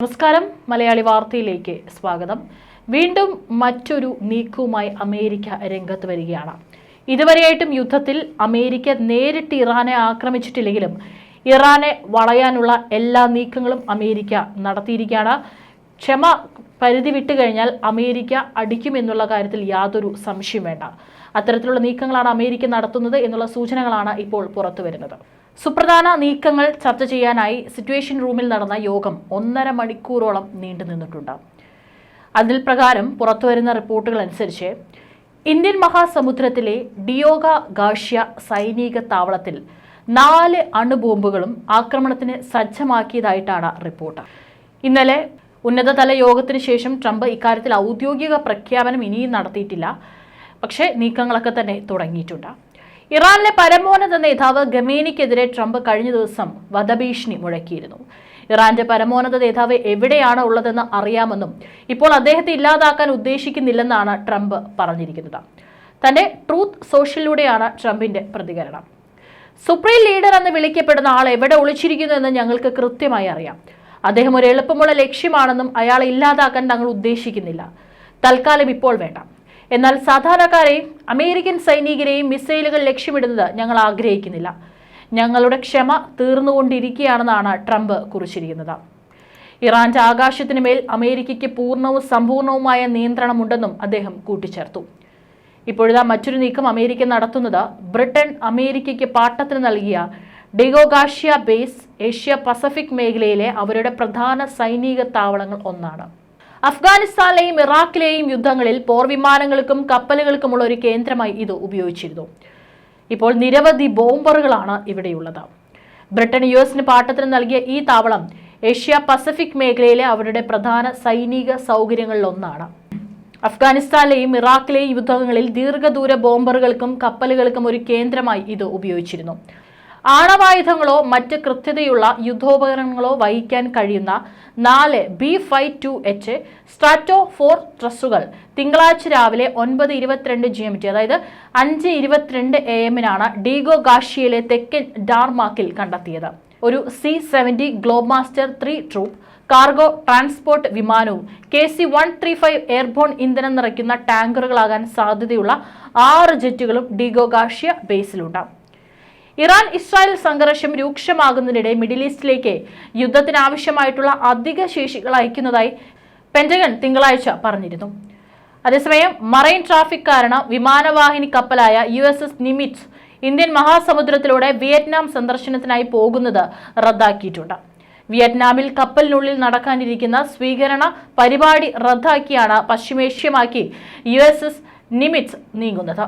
നമസ്കാരം. മലയാളി വാർത്തയിലേക്ക് സ്വാഗതം. വീണ്ടും മറ്റൊരു നീക്കവുമായി അമേരിക്ക രംഗത്ത് വരികയാണ്. ഇതുവരെയായിട്ടും യുദ്ധത്തിൽ അമേരിക്ക നേരിട്ട് ഇറാനെ ആക്രമിച്ചിട്ടില്ലെങ്കിലും ഇറാനെ വളയാനുള്ള എല്ലാ നീക്കങ്ങളും അമേരിക്ക നടത്തിയിരിക്കുകയാണ്. ക്ഷമ പരിധി വിട്ടു കഴിഞ്ഞാൽ അമേരിക്ക അടിക്കുമെന്നുള്ള കാര്യത്തിൽ യാതൊരു സംശയം വേണ്ട. അത്തരത്തിലുള്ള നീക്കങ്ങളാണ് അമേരിക്ക നടത്തുന്നത് എന്നുള്ള സൂചനകളാണ് ഇപ്പോൾ പുറത്തു വരുന്നത് സുപ്രധാന നീക്കങ്ങൾ ചർച്ച ചെയ്യാനായി സിറ്റുവേഷൻ റൂമിൽ നടന്ന യോഗം ഒന്നര മണിക്കൂറോളം നീണ്ടു നിന്നിട്ടുണ്ട്. അതിൽ പ്രകാരം പുറത്തുവരുന്ന റിപ്പോർട്ടുകൾ അനുസരിച്ച് ഇന്ത്യൻ മഹാസമുദ്രത്തിലെ ഡിയോഗ ഗാഷ്യ സൈനിക താവളത്തിൽ നാല് അണുബോംബുകളും ആക്രമണത്തിന് സജ്ജമാക്കിയതായിട്ടാണ് റിപ്പോർട്ട്. ഇന്നലെ ഉന്നതതല യോഗത്തിന് ശേഷം ട്രംപ് ഇക്കാര്യത്തിൽ ഔദ്യോഗിക പ്രഖ്യാപനം ഇനിയും നടത്തിയിട്ടില്ല. പക്ഷേ നീക്കങ്ങളൊക്കെ തന്നെ തുടങ്ങിയിട്ടുണ്ട്. ഇറാനിലെ പരമോന്നത നേതാവ് ഗമേനിക്കെതിരെ ട്രംപ് കഴിഞ്ഞ ദിവസം വധഭീഷണി മുഴക്കിയിരുന്നു. ഇറാന്റെ പരമോന്നത നേതാവ് എവിടെയാണ് ഉള്ളതെന്ന് അറിയാമെന്നും ഇപ്പോൾ അദ്ദേഹത്തെ ഇല്ലാതാക്കാൻ ഉദ്ദേശിക്കുന്നില്ലെന്നാണ് ട്രംപ് പറഞ്ഞിരിക്കുന്നത്. തന്റെ ട്രൂത്ത് സോഷ്യലിലൂടെയാണ് ട്രംപിന്റെ പ്രതികരണം. സുപ്രീം ലീഡർ എന്ന് വിളിക്കപ്പെടുന്ന ആൾ എവിടെ ഒളിച്ചിരിക്കുന്നു എന്ന് ഞങ്ങൾക്ക് കൃത്യമായി അറിയാം. അദ്ദേഹം ഒരു എളുപ്പമുള്ള ലക്ഷ്യമാണെന്നും അയാളെ ഇല്ലാതാക്കാൻ തങ്ങൾ ഉദ്ദേശിക്കുന്നില്ല. തൽക്കാലം ഇപ്പോൾ വേണ്ട. എന്നാൽ സാധാരണക്കാരെയും അമേരിക്കൻ സൈനികരെയും മിസൈലുകൾ ലക്ഷ്യമിടുന്നത് ഞങ്ങൾ ആഗ്രഹിക്കുന്നില്ല. ഞങ്ങളുടെ ക്ഷമ തീർന്നുകൊണ്ടിരിക്കുകയാണെന്നാണ് ട്രംപ് കുറിച്ചിരിക്കുന്നത്. ഇറാന്റെ ആകാശത്തിന് മേൽ അമേരിക്കയ്ക്ക് പൂർണവും സമ്പൂർണവുമായ നിയന്ത്രണമുണ്ടെന്നും അദ്ദേഹം കൂട്ടിച്ചേർത്തു. ഇപ്പോഴത്തെ മറ്റൊരു നീക്കം അമേരിക്ക നടത്തുന്നത് ബ്രിട്ടൻ അമേരിക്കയ്ക്ക് പാട്ടത്തിന് നൽകിയ ഡിഗോഗാഷ്യ ബേസ് ഏഷ്യ പസഫിക് മേഖലയിലെ അവരുടെ പ്രധാന സൈനിക താവളങ്ങൾ ഒന്നാണ്. അഫ്ഗാനിസ്ഥാനിലെയും ഇറാഖിലെയും യുദ്ധങ്ങളിൽ പോർവിമാനങ്ങൾക്കും കപ്പലുകൾക്കുമുള്ള ഒരു കേന്ദ്രമായി ഇത് ഉപയോഗിച്ചിരുന്നു. ഇപ്പോൾ നിരവധി ബോംബറുകളാണ് ഇവിടെയുള്ളത്. ബ്രിട്ടൻ യു എസിന് പാട്ടത്തിന് നൽകിയ ഈ താവളം ഏഷ്യ പസഫിക് മേഖലയിലെ അവരുടെ പ്രധാന സൈനിക സൗകര്യങ്ങളിലൊന്നാണ്. അഫ്ഗാനിസ്ഥാനിലെയും ഇറാഖിലെയും യുദ്ധങ്ങളിൽ ദീർഘദൂര ബോംബറുകൾക്കും കപ്പലുകൾക്കും ഒരു കേന്ദ്രമായി ഇത് ഉപയോഗിച്ചിരുന്നു. ആണവായുധങ്ങളോ മറ്റ് കൃത്യതയുള്ള യുദ്ധോപകരണങ്ങളോ വഹിക്കാൻ കഴിയുന്ന നാല് ബി ഫൈവ് ടു എച്ച് സ്ട്രാറ്റോ ഫോർ ട്രസ്സുകൾ തിങ്കളാഴ്ച രാവിലെ ഒൻപത് ഇരുപത്തിരണ്ട് ജി എം ടി അതായത് അഞ്ച് ഇരുപത്തിരണ്ട് എ എമ്മിനാണ് ഡീഗോ ഗാഷിയയിലെ തെക്കൻ ഡാർമാക്കിൽ കണ്ടെത്തിയത്. ഒരു C seventy globe master three troop cargo transport വിമാനവും K C one three five airborne ഇന്ധനം നിറയ്ക്കുന്ന ടാങ്കറുകളാകാൻ സാധ്യതയുള്ള ആറ് ജെറ്റുകളും ഡിഗോഗാഷ്യ ബേസിലുണ്ടാകും ബേസിലുണ്ട്. ഇറാൻ ഇസ്രായേൽ സംഘർഷം രൂക്ഷമാകുന്നതിനിടെ മിഡിൽ ഈസ്റ്റിലേക്ക് യുദ്ധത്തിന് ആവശ്യമായിട്ടുള്ള അധിക ശേഷികൾ അയക്കുന്നതായി പെന്റഗൺ തിങ്കളാഴ്ച പറഞ്ഞിരുന്നു. അതേസമയം മറൈൻ ട്രാഫിക് കാരണം വിമാനവാഹിനി കപ്പലായ U S S Nimitz Indian മഹാസമുദ്രത്തിലൂടെ Vietnam സന്ദർശനത്തിനായി പോകുന്നത് റദ്ദാക്കിയിട്ടുണ്ട്. വിയറ്റ്നാമിൽ കപ്പലിനുള്ളിൽ നടക്കാനിരിക്കുന്ന സ്വീകരണ പരിപാടി റദ്ദാക്കിയാണ് പശ്ചിമേഷ്യമാക്കി യു എസ് എസ് നിമിറ്റ്സ് നീങ്ങുന്നത്.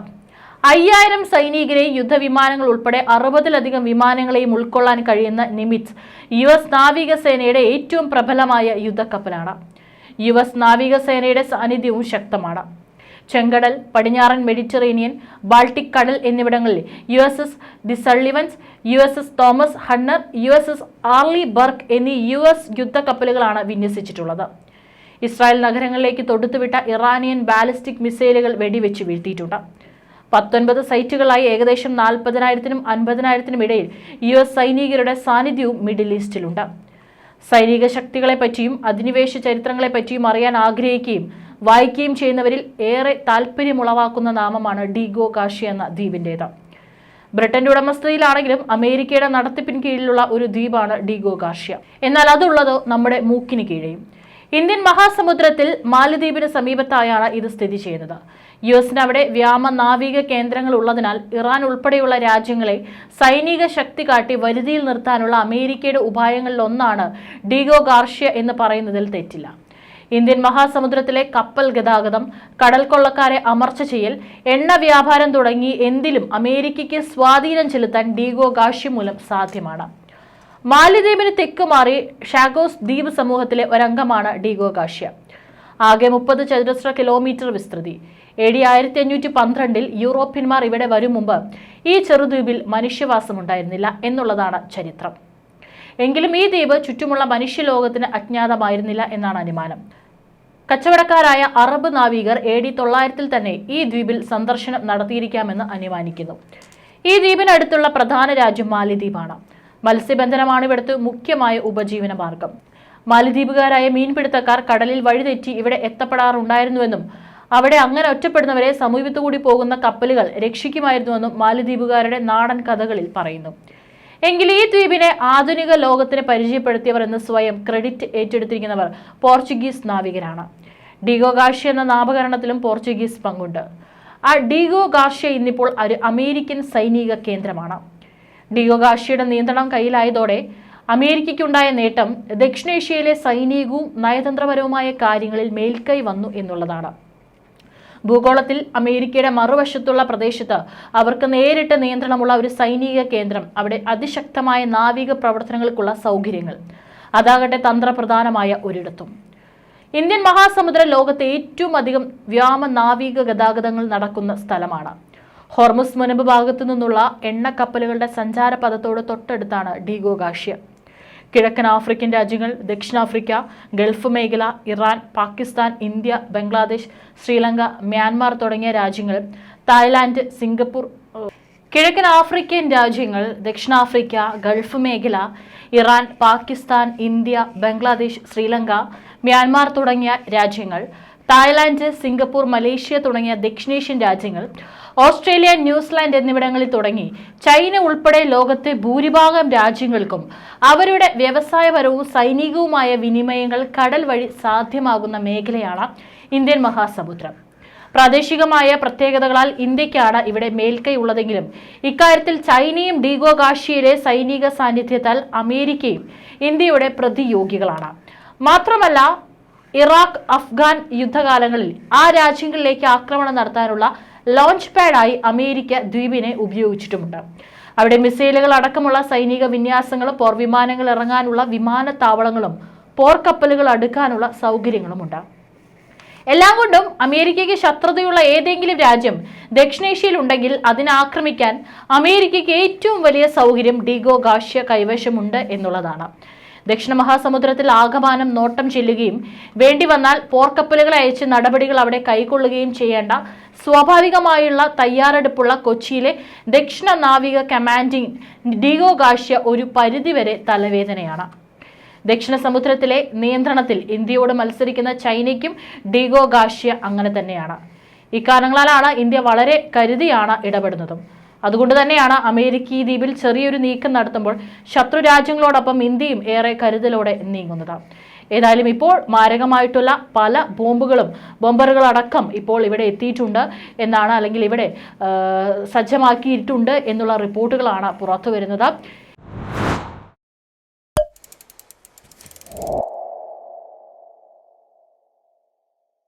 അയ്യായിരം സൈനികരെയും യുദ്ധവിമാനങ്ങൾ ഉൾപ്പെടെ അറുപതിലധികം വിമാനങ്ങളെയും ഉൾക്കൊള്ളാൻ കഴിയുന്ന നിമിറ്റ്സ് യു എസ് നാവികസേനയുടെ ഏറ്റവും പ്രബലമായ യുദ്ധക്കപ്പലാണ്. യു എസ് നാവികസേനയുടെ സാന്നിധ്യവും ശക്തമാണ്. ചെങ്കടൽ പടിഞ്ഞാറൻ മെഡിറ്ററേനിയൻ ബാൾട്ടിക് കടൽ എന്നിവിടങ്ങളിൽ U S S the Sullivans U S S Thomas Hudner U S S Arleigh Burke എന്നീ യു എസ് യുദ്ധക്കപ്പലുകളാണ് വിന്യസിച്ചിട്ടുള്ളത്. ഇസ്രായേൽ നഗരങ്ങളിലേക്ക് തൊടുത്തുവിട്ട ഇറാനിയൻ ബാലിസ്റ്റിക് മിസൈലുകൾ വെടിവെച്ച് വീഴ്ത്തിയിട്ടുണ്ട്. പത്തൊൻപത് സൈറ്റുകളായി ഏകദേശം നാൽപ്പതിനായിരത്തിനും അൻപതിനായിരത്തിനും ഇടയിൽ യു എസ് സൈനികരുടെ സാന്നിധ്യവും മിഡിൽ ഈസ്റ്റിലുണ്ട്. സൈനിക ശക്തികളെപ്പറ്റിയും അധിനിവേശ ചരിത്രങ്ങളെപ്പറ്റിയും അറിയാൻ ആഗ്രഹിക്കുകയും വായിക്കുകയും ചെയ്യുന്നവരിൽ ഏറെ താല്പര്യമുളവാക്കുന്ന നാമമാണ് ഡിഗോ കാഷി എന്ന ദ്വീപിന്റേത്. ബ്രിട്ടന്റെ ഉടമസ്ഥതയിലാണെങ്കിലും അമേരിക്കയുടെ നടത്തിപ്പിന് കീഴിലുള്ള ഒരു ദ്വീപാണ് ഡിഗോ കാർഷ്യ എന്നാൽ അതുള്ളത് നമ്മുടെ മൂക്കിന് കീഴെയും. ഇന്ത്യൻ മഹാസമുദ്രത്തിൽ മാലദ്വീപിന് സമീപത്തായാണ് ഇത് സ്ഥിതി ചെയ്യുന്നത്. യു എസിന് അവിടെ വ്യാമ നാവിക കേന്ദ്രങ്ങൾ ഉള്ളതിനാൽ ഇറാൻ ഉൾപ്പെടെയുള്ള രാജ്യങ്ങളെ സൈനിക ശക്തി കാട്ടി വരുതിയിൽ നിർത്താനുള്ള അമേരിക്കയുടെ ഉപായങ്ങളിലൊന്നാണ് ഡീഗോ ഗാർഷ്യ എന്ന് പറയുന്നതിൽ തെറ്റില്ല. ഇന്ത്യൻ മഹാസമുദ്രത്തിലെ കപ്പൽ ഗതാഗതം കടൽ കൊള്ളക്കാരെ അമർച്ച ചെയ്യൽ എണ്ണ വ്യാപാരം തുടങ്ങി എന്തിലും അമേരിക്കയ്ക്ക് സ്വാധീനം ചെലുത്താൻ ഡീഗോ ഗാഷ്യം മൂലം സാധ്യമാണ്. മാലിദ്വീപിന് തെക്കുമാറി ഷാഗോസ് ദ്വീപ് സമൂഹത്തിലെ ഒരംഗമാണ് ഡീഗോ കാഷ്യ. ആകെ മുപ്പത് ചതുരശ്ര കിലോമീറ്റർ വിസ്തൃതി. എ ഡി ആയിരത്തി അഞ്ഞൂറ്റി പന്ത്രണ്ടിൽ യൂറോപ്യന്മാർ ഇവിടെ വരും മുമ്പ് ഈ ചെറുദ്വീപിൽ മനുഷ്യവാസമുണ്ടായിരുന്നില്ല എന്നുള്ളതാണ് ചരിത്രം. എങ്കിലും ഈ ദ്വീപ് ചുറ്റുമുള്ള മനുഷ്യലോകത്തിന് അജ്ഞാതമായിരുന്നില്ല എന്നാണ് അനുമാനം. കച്ചവടക്കാരായ അറബ് നാവികർ എ ഡി തൊള്ളായിരത്തിൽ തന്നെ ഈ ദ്വീപിൽ സന്ദർശനം നടത്തിയിരിക്കാമെന്ന് അനുമാനിക്കുന്നു. ഈ ദ്വീപിനടുത്തുള്ള പ്രധാന രാജ്യം മാലിദ്വീപാണ്. മത്സ്യബന്ധനമാണ് ഇവിടുത്തെ മുഖ്യമായ ഉപജീവന മാർഗം. മാലിദ്വീപുകാരായ മീൻപിടുത്തക്കാർ കടലിൽ വഴിതെറ്റി ഇവിടെ എത്തപ്പെടാറുണ്ടായിരുന്നുവെന്നും അവിടെ അങ്ങനെ ഒറ്റപ്പെടുന്നവരെ സമീപത്തുകൂടി പോകുന്ന കപ്പലുകൾ രക്ഷിക്കുമായിരുന്നുവെന്നും മാലിദ്വീപുകാരുടെ നാടൻ കഥകളിൽ പറയുന്നു. എങ്കിൽ ഈ ദ്വീപിനെ ആധുനിക ലോകത്തിന് പരിചയപ്പെടുത്തിയവർ എന്ന് സ്വയം ക്രെഡിറ്റ് ഏറ്റെടുത്തിരിക്കുന്നവർ പോർച്ചുഗീസ് നാവികരാണ്. ഡീഗോ ഗാഷ്യ എന്ന നാമകരണത്തിലും പോർച്ചുഗീസ് പങ്കുണ്ട്. ആ ഡീഗോ ഗാഷ്യ ഇന്നിപ്പോൾ ഒരു അമേരിക്കൻ സൈനിക കേന്ദ്രമാണ്. ഡിയോ ഗാഷിയുടെ നിയന്ത്രണം കയ്യിലായതോടെ അമേരിക്കയ്ക്കുണ്ടായ നേട്ടം ദക്ഷിണേഷ്യയിലെ സൈനികവും നയതന്ത്രപരവുമായ കാര്യങ്ങളിൽ മേൽക്കൈ വന്നു എന്നുള്ളതാണ്. ഭൂഗോളത്തിൽ അമേരിക്കയുടെ മറുവശത്തുള്ള പ്രദേശത്ത് അവർക്ക് നേരിട്ട് നിയന്ത്രണമുള്ള ഒരു സൈനിക കേന്ദ്രം അവിടെ അതിശക്തമായ നാവിക പ്രവർത്തനങ്ങൾക്കുള്ള സൗകര്യങ്ങൾ. അതാകട്ടെ തന്ത്രപ്രധാനമായ ഒരിടത്തും. ഇന്ത്യൻ മഹാസമുദ്ര ലോകത്തെ ഏറ്റവും അധികം വ്യോമ നാവിക ഗതാഗതങ്ങൾ നടക്കുന്ന സ്ഥലമാണ്. ഹോർമുസ് മുനമ്പ് ഭാഗത്തു നിന്നുള്ള എണ്ണ കപ്പലുകളുടെ സഞ്ചാരപഥത്തോട് തൊട്ടടുത്താണ് ഡീഗോ ഗാഷ്യ കിഴക്കൻ ആഫ്രിക്കൻ രാജ്യങ്ങൾ ദക്ഷിണാഫ്രിക്ക ഗൾഫ് മേഖല Iran Pakistan India Bangladesh Sri Lanka Myanmar തുടങ്ങിയ രാജ്യങ്ങൾ തായ്ലാന്റ് സിംഗപ്പൂർ കിഴക്കൻ ആഫ്രിക്കൻ രാജ്യങ്ങൾ ദക്ഷിണാഫ്രിക്ക ഗൾഫ് മേഖല Iran Pakistan India Bangladesh Sri Lanka Myanmar തുടങ്ങിയ രാജ്യങ്ങൾ തായ്ലാന്റ് സിംഗപ്പൂർ മലേഷ്യ തുടങ്ങിയ ദക്ഷിണേഷ്യൻ രാജ്യങ്ങൾ ഓസ്ട്രേലിയ ന്യൂസിലാൻഡ് എന്നിവിടങ്ങളിൽ തുടങ്ങി ചൈന ഉൾപ്പെടെ ലോകത്തെ ഭൂരിഭാഗം രാജ്യങ്ങൾക്കും അവരുടെ വ്യവസായപരവും സൈനികവുമായ വിനിമയങ്ങൾ കടൽ വഴി സാധ്യമാകുന്ന മേഖലയാണ് ഇന്ത്യൻ മഹാസമുദ്രം. പ്രാദേശികമായ പ്രത്യേകതകളാൽ ഇന്ത്യക്കാണ് ഇവിടെ മേൽക്കൈ ഉള്ളതെങ്കിലും ഇക്കാര്യത്തിൽ ചൈനയും ഡീഗോ ഗാഷിയിലെ സൈനിക സാന്നിധ്യത്താൽ അമേരിക്കയും ഇന്ത്യയുടെ പ്രതിയോഗികളാണ്. മാത്രമല്ല ഇറാഖ് അഫ്ഗാൻ യുദ്ധകാലങ്ങളിൽ ആ രാജ്യങ്ങളിലേക്ക് ആക്രമണം നടത്താനുള്ള ലോഞ്ച് പാഡായി അമേരിക്ക ദ്വീപിനെ ഉപയോഗിച്ചിട്ടുമുണ്ട്. അവിടെ മിസൈലുകൾ അടക്കമുള്ള സൈനിക വിന്യാസങ്ങളും പോർവിമാനങ്ങൾ ഇറങ്ങാനുള്ള വിമാനത്താവളങ്ങളും പോർക്കപ്പലുകൾ അടുക്കാനുള്ള സൗകര്യങ്ങളുമുണ്ട്. എല്ലാം കൊണ്ടും അമേരിക്കയ്ക്ക് ശത്രുതയുള്ള ഏതെങ്കിലും രാജ്യം ദക്ഷിണേഷ്യയിൽ ഉണ്ടെങ്കിൽ അതിനെ ആക്രമിക്കാൻ അമേരിക്കയ്ക്ക് ഏറ്റവും വലിയ സൗകര്യം ഡീഗോ ഗാഷ്യ കൈവശമുണ്ട് എന്നുള്ളതാണ്. ദക്ഷിണ മഹാസമുദ്രത്തിൽ ആകമാനം നോട്ടം ചെല്ലുകയും വേണ്ടി വന്നാൽ പോർക്കപ്പലുകൾ അയച്ച് നടപടികൾ അവിടെ കൈക്കൊള്ളുകയും ചെയ്യേണ്ട സ്വാഭാവികമായുള്ള തയ്യാറെടുപ്പുള്ള കൊച്ചിയിലെ ദക്ഷിണ നാവിക കമാൻഡിംഗ് ഡിഗോ ഗാഷ്യ ഒരു പരിധിവരെ തലവേദനയാണ്. ദക്ഷിണ സമുദ്രത്തിലെ നിയന്ത്രണത്തിൽ ഇന്ത്യയോട് മത്സരിക്കുന്ന ചൈനയ്ക്കും ഡിഗോ ഗാഷ്യ അങ്ങനെ തന്നെയാണ്. ഇക്കാരണങ്ങളാലാണ് ഇന്ത്യ വളരെ കരുതിയാണ് ഇടപെടുന്നതും. അതുകൊണ്ട് തന്നെയാണ് അമേരിക്ക ഈ ദ്വീപിൽ ചെറിയൊരു നീക്കം നടത്തുമ്പോൾ ശത്രു രാജ്യങ്ങളോടൊപ്പം ഇന്ത്യയും ഏറെ കരുതലോടെ നീങ്ങുന്നത്. ഏതായാലും ഇപ്പോൾ മാരകമായിട്ടുള്ള പല ബോംബുകളും ബോംബറുകളടക്കം ഇപ്പോൾ ഇവിടെ എത്തിയിട്ടുണ്ട് എന്നാണ് അല്ലെങ്കിൽ ഇവിടെ സജ്ജമാക്കിയിട്ടുണ്ട് എന്നുള്ള റിപ്പോർട്ടുകളാണ് പുറത്തു വരുന്നത്